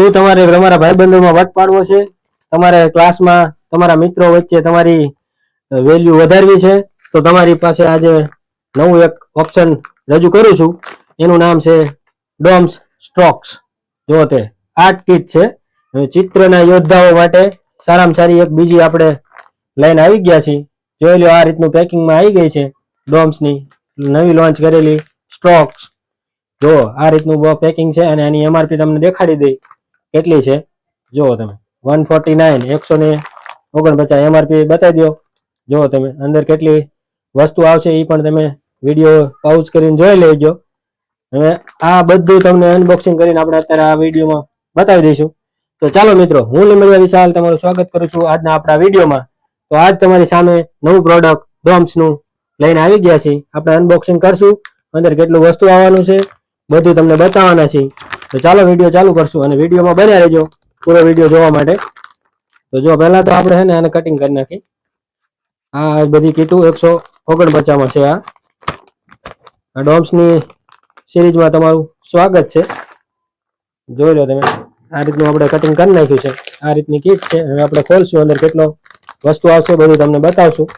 શું તમારે તમારા ભાઈબંધોમાં વટ પાડવો છે? તમારે ક્લાસમાં તમારા મિત્રો વચ્ચે તમારી વેલ્યુ વધારવી છે? તો તમારી પાસે આજે નવું એક ઓપ્શન રજૂ કરું છું. એનું નામ છે ડોમ્સ સ્ટ્રોક્સ. જો તે આર્ટ કીટ છે. ચિત્રના યોદ્ધાઓ માટે સારામાં સારી એક બીજી આપણે લઈને આવી ગયા છીએ. જોઈ લો આ રીતનું પેકિંગમાં આવી ગઈ છે ડોમ્સની. નવી લોન્ચ કરેલી સ્ટ્રોક્સ. જો આ રીતનું પેકિંગ છે અને એની એમઆરપી તમને દેખાડી દઈ. કેટલી છે? જુઓ તમે. વન ફોર્ટી નાઇન એકસો ને ઓગણપચાસ એમઆરપી બતાવી દો જુઓ તમે. અંદર કેટલી વસ્તુ આવશે એ પણ તમે વીડિયો પાઉચ કરીને જોઈ લેજો. હવે આ બધું તમને અનબોક્સિંગ કરીને આપણે અત્યારે આ વિડીયોમાં બતાવી દઈશું. તો ચાલો મિત્રો, હું લીમડિયા વિશાલ તમારું સ્વાગત કરું છું આજના આપણા વિડીયોમાં. તો આજ તમારી સામે નવું પ્રોડક્ટ ડોમ્સનું લઈને આવી ગયા છીએ. આપણે અનબોક્સિંગ કરશું. અંદર કેટલું વસ્તુ આવવાનું છે, બધું તમને બતાવવાના છે તો ચાલો વીડિયો ચાલુ કરશું અને વિડીયોમાં બન્યા રહેજો પૂરો વીડિયો જોવા માટે. તો જો પહેલા તો આપણે છે ને આને કટિંગ કરી નાખી. આ બધી કીટું એકસો ઓગણપચાસમાં છે આ. આ ડોમ્સની સિરીઝમાં તમારું સ્વાગત છે. જોઈ લો તમે, આ રીતનું આપણે કટિંગ કરી નાખ્યું છે. આ રીતની કીટ છે. હવે આપણે ખોલશું અંદર કેટલો વસ્તુ આવશે બધું તમને બતાવશું.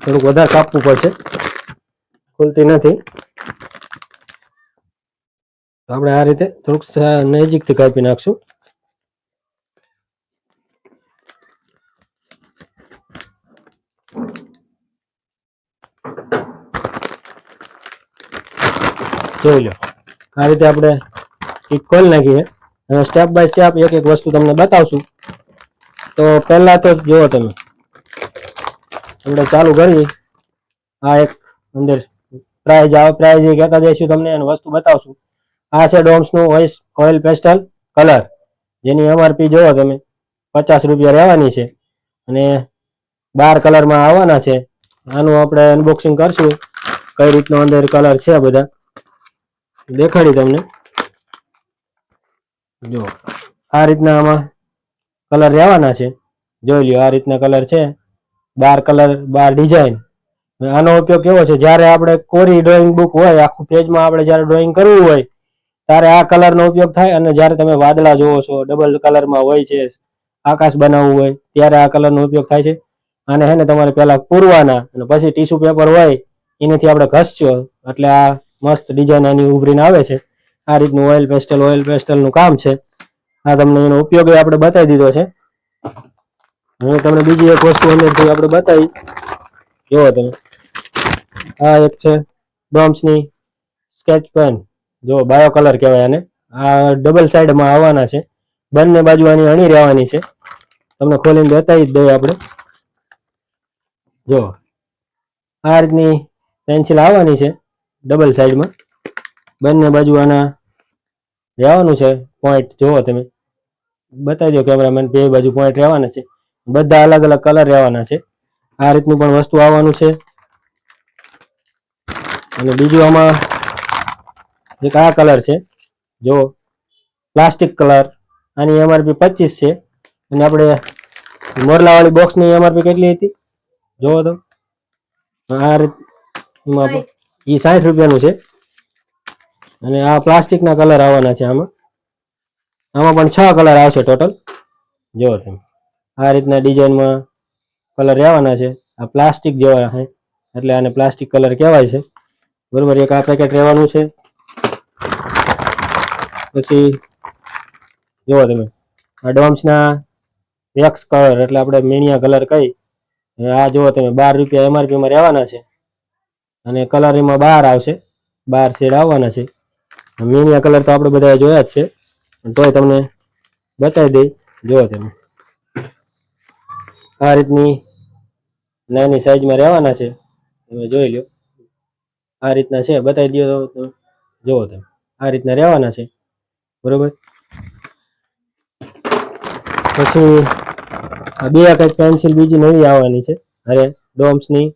થોડુંક વધારે કાપવું પડશે. ખુલતી નથી. આપણે આ રીતે થોડુંક નજીકથી કાપી નાખશું. જોઈ લો. આ રીતે આપણે કીટ કોલ નાખીએ. સ્ટેપ બાય સ્ટેપ એક એક વસ્તુ તમને બતાવશું. તો પહેલા તો જુઓ તમે. આપણે ચાલુ કરીએ આ એક અંદર પ્રાઇઝ આવે પ્રાઇઝ એ કહેતા જઈશું તમને અને વસ્તુ બતાવશું. આ છે ડોમ્સનું ઓઇસ ઓઇલ પેસ્ટલ કલર. જેની એમઆરપી જોવો તમે. પચાસ રૂપિયા રહેવાની છે. અને બાર કલરમાં આવવાના છે. આનું આપણે અનબોક્સિંગ કરશું. કઈ રીતનો અંદર કલર છે બધા. દેખાડી તમને. જો. આ રીતના આમાં કલર રહેવાના છે. જોઈ લ્યો, આ રીતના કલર છે. બાર કલર, બાર ડિઝાઇન આનો ઉપયોગ કેવો છે? જ્યારે આપણે કોરી ડ્રોઈંગ બુક હોય, આખું પેજમાં આપણે જ્યારે ડ્રોઈંગ કરવું હોય, ત્યારે આ કલરનો ઉપયોગ થાય અને જ્યારે તમે વાદળા જોવો છો ડબલ કલરમાં હોય છે, આકાશ બનાવવું હોય, ત્યારે આ કલરનો ઉપયોગ થાય છે. અને હે ને તમારે પહેલા પૂરવાના અને પછી ટીશ્યુ પેપર હોય, એનાથી આપણે ઘસજો. એટલે આ મસ્ત ડિઝાઇન આની ઉભરીને આવે છે. આ રીતનું ઓઇલ પેસ્ટલ ઓઇલ પેસ્ટલનું કામ છે. આ તમને એનો ઉપયોગ આપણે બતાવી દીધો છે. હું તમને બીજી એક વસ્તુ અંદરથી આપણે બતાવી. જુઓ તમે. આ એક છે ડોમ્સની સ્કેચ પેન જો બાયો કલર કહેવાય આને. આ ડબલ સાઈડમાં આવવાના છે. બંને બાજુ આની અણી રહેવાની છે. તમને ખોલીને બતાવી જ દઈએ આપણે. જો આ રીતની પેન્સિલ આવવાની છે ડબલ સાઈડમાં બંને બાજુ આના રહેવાનું છે પોઈન્ટ જુઓ તમે. બતાવી દો કેમેરામેન બે બાજુ પોઈન્ટ રહેવાના છે. બધા અલગ અલગ કલર રહેવાના છે. આ રીતનું પણ વસ્તુ આવવાનું છે. અને બીજું આમાં એક આ કલર છે. જો પ્લાસ્ટિક કલર આની એમઆરપી પચીસ છે. અને આપણે મોરલાવાળી બોક્સની એમઆરપી કેટલી હતી? જોવો તો. આ રીતમાં એ સાઠ રૂપિયાનું છે. અને આ પ્લાસ્ટિકના કલર આવવાના છે આમાં. આમાં પણ છ કલર આવશે ટોટલ જુઓ તમે. આ રીતના ડિઝાઇનમાં કલર રહેવાના છે. આ પ્લાસ્ટિક જેવા છે. એટલે આને પ્લાસ્ટિક કલર કહેવાય છે. બરોબર, એક આ પેકેટ રહેવાનું છે. પછી જુઓ તમે આ ડોમ્સના વેક્સ કલર એટલે આપણે મીણિયા કલર અને આ જુઓ તમે, બાર રૂપિયા એમઆરપીમાં રહેવાના છે. અને કલર એમાં બાર આવશે. બાર શેડ આવવાના છે. મીણિયા કલર તો આપણે બધા જોયા જ છે. તોય તમને બતાવી દઈ. જુઓ તમે. આ રીતની નાની સાઈઝમાં રહેવાના છે. તમે જોઈ લો આ રીતના છે. બતાવી દો તો જુઓ તમે. આ રીતના રહેવાના છે. બરોબર? પછી બે કંઈક પેન્સિલ બીજી નવી આવવાની છે. અરે ડોમ્સની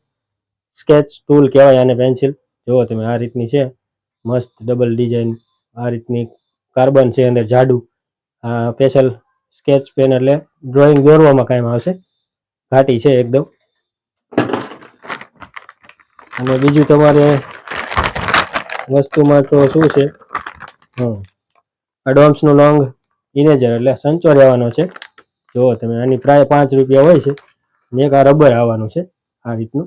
સ્કેચ ટૂલ કહેવાય આને પેન્સિલ જુઓ તમે, આ રીતની છે. મસ્ત ડબલ ડિઝાઇન આ રીતની કાર્બન છે, અંદર જાડુ. આ સ્પેશિયલ સ્કેચ પેન એટલે ડ્રોઈંગ દોરવામાં કામ આવશે. ઘાટી છે એકદમ. અને બીજું તમારે વસ્તુમાં તો શું છે? હમ. એડવાન્સનું લોંગ ઇનેજર એટલે સંચો રહેવાનો છે. જુઓ તમે, આની પ્રાય પાંચ રૂપિયા હોય છે. ને એક આ રબર આવવાનું છે આ રીતનું.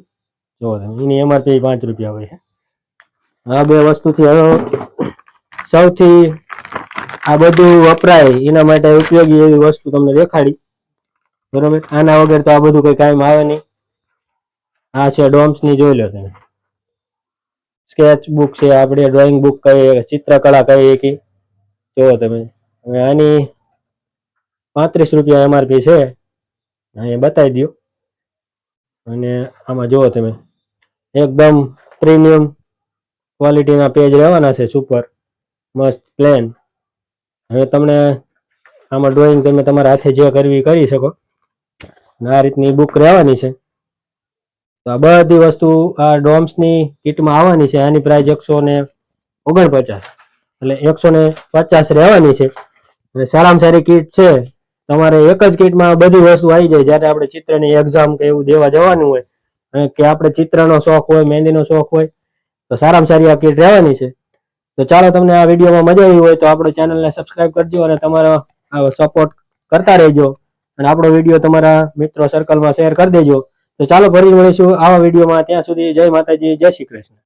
જુઓ તમે, એની એમઆરપી પાંચ રૂપિયા હોય છે. આ બે વસ્તુથી હવે સૌથી આ બધું વપરાય એના માટે ઉપયોગી એવી વસ્તુ તમને દેખાડી. બરોબર? આના વગર તો આ બધું કઈ કામ આવે નહીં. આ છે ડોમ્સની જોઈ લો તમે. સ્કેચ બુક છે, આપણે ડ્રોઈંગ બુક કહીએ ચિત્રકળા કહીએ કે જોવો તમે. હવે આની પાંત્રીસ રૂપિયા એમઆરપી છે. અહીંયા બતાવી દો અને આમાં જુઓ તમે. એકદમ પ્રીમિયમ ક્વોલિટીના પેજ રહેવાના છે સુપર મસ્ત પ્લેન હવે તમને આમાં ડ્રોઈંગ તમે તમારા હાથે જે કરવી કરી શકો. અને આ રીતની બુક રહેવાની છે. તો આ બધી વસ્તુ આ ડોમ્સની કિટમાં આવવાની છે. આની પ્રાઇસ એકસો ને ઓગણપચાસ. એટલે એકસો ને પચાસ રહેવાની છે. અને સારામાં સારી કીટ છે. તમારે એક જ કીટમાં બધી વસ્તુ આવી જાય. જ્યારે આપણે ચિત્રની એક્ઝામ કે એવું દેવા જવાનું હોય કે આપણે ચિત્રનો શોખ હોય, મહેંદીનો શોખ હોય, તો સારામાં સારી આ કીટ રહેવાની છે. તો ચાલો તમને આ વિડીયોમાં મજા આવી હોય તો આપણો ચેનલને સબસ્ક્રાઇબ કરજો અને તમારો સપોર્ટ કરતા રહેજો. અને આપણો વીડિયો તમારા મિત્રો સર્કલમાં શેર કરી દેજો. તો ચાલો ફરી મળીશું આવા વિડીયોમાં. ત્યાં સુધી જય માતાજી, જય શ્રી કૃષ્ણ.